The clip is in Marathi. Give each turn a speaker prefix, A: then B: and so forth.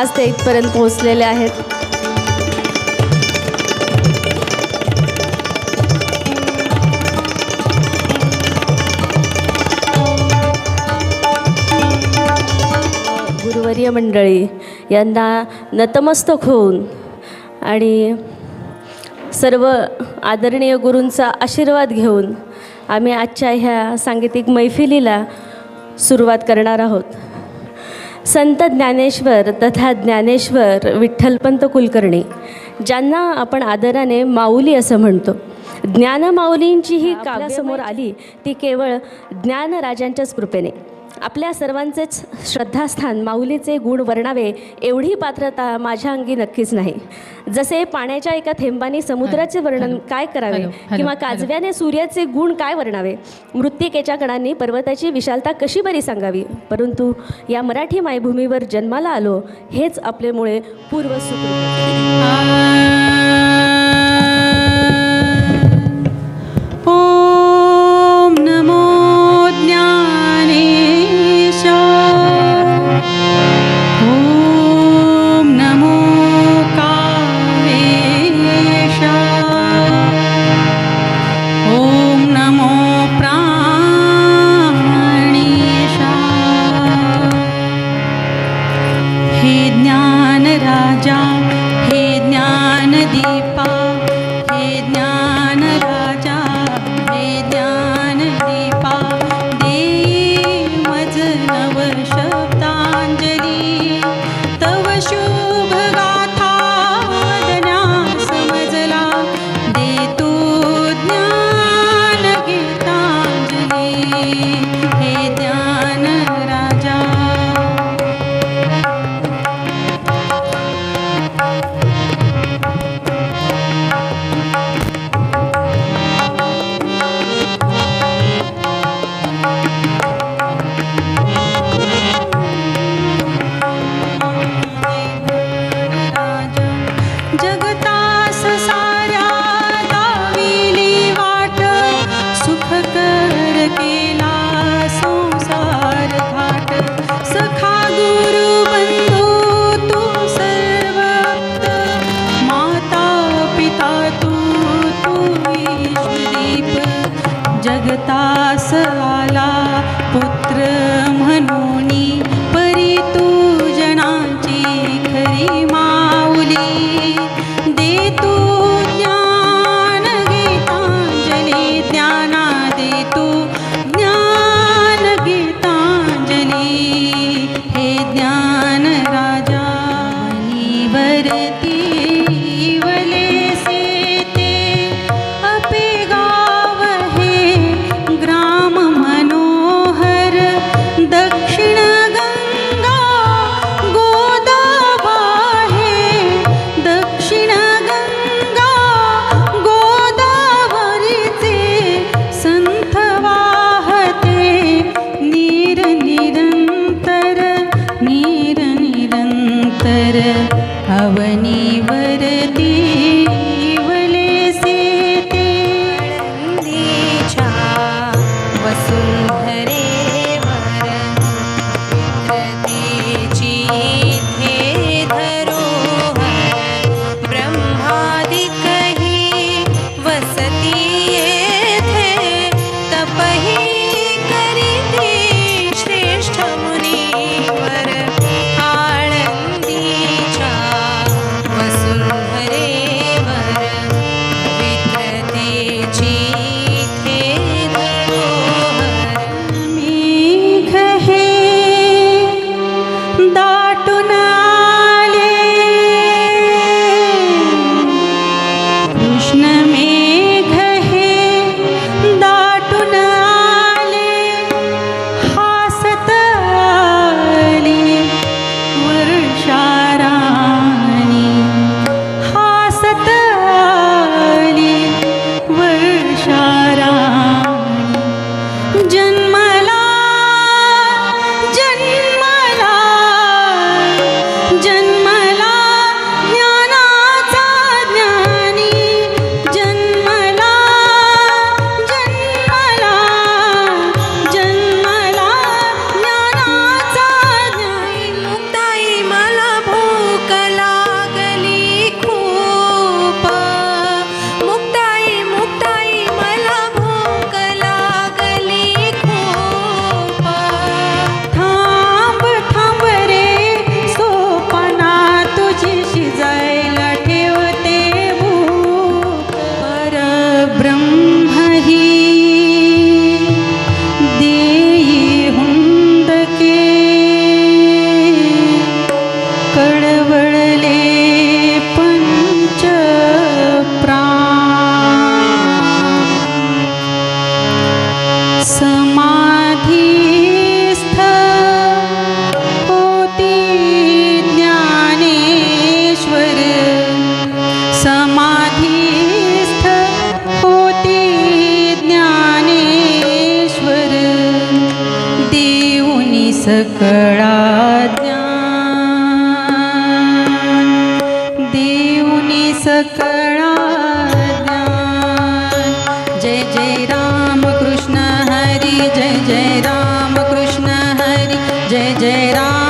A: आज ते इथपर्यंत पोहोचलेले आहेत. गुरुवर्य मंडळी यांना नतमस्तक होऊन आणि सर्व आदरणीय गुरूंचा आशीर्वाद घेऊन आम्ही आजच्या ह्या सांगीतिक मैफिलीला सुरुवात करणार आहोत. संत ज्ञानेश्वर तथा ज्ञानेश्वर विठ्ठलपंत कुलकर्णी ज्यांना आपण आदराने माऊली असं म्हणतो. ज्ञानमाऊलींची ही काव्यासमोर आली ती केवळ ज्ञानराजांच्याच कृपेने. आपल्या सर्वांचेच श्रद्धास्थान माऊलीचे गुण वर्णावे एवढी पात्रता माझ्या अंगी नक्कीच नाही. जसे पाण्याच्या एका थेंबाने समुद्राचे वर्णन काय करावे किंवा. काजव्याने सूर्याचे गुण काय वर्णावे? मृत्तिकेच्या कणांनी पर्वताची विशालता कशी बरी सांगावी? परंतु या मराठी मायभूमीवर जन्माला आलो हेच आपल्यामुळे पूर्वसुकृत
B: वनि सकळा ज्ञान देऊनी सकळा ज्ञान जय जय राम कृष्ण हरी जय जय राम कृष्ण हरी जय जय राम